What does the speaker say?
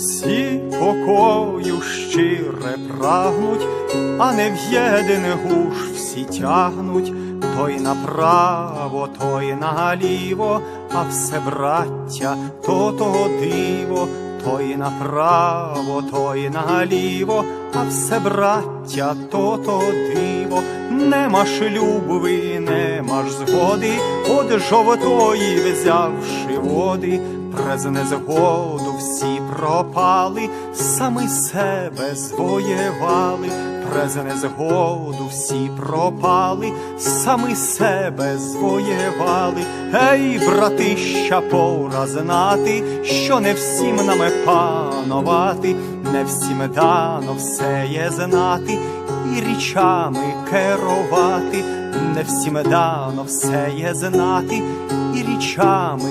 спокою щире прагнуть, а не в єдин гуш всі тягнуть, той направо, той наліво, а все браття, то того диво, той направо, той наліво, а все браття, то того диво, нема шлюбви, нема ж згоди, от жовтої взявши води, през незгоду всі пропали, самі себе звоєвали, през незгоду всі пропали, самі себе звоєвали. Ей, братища, пора знати, що не всім нами панувати, не всім дано все є знати, і річами керувати, не всім дано все є знати, і річами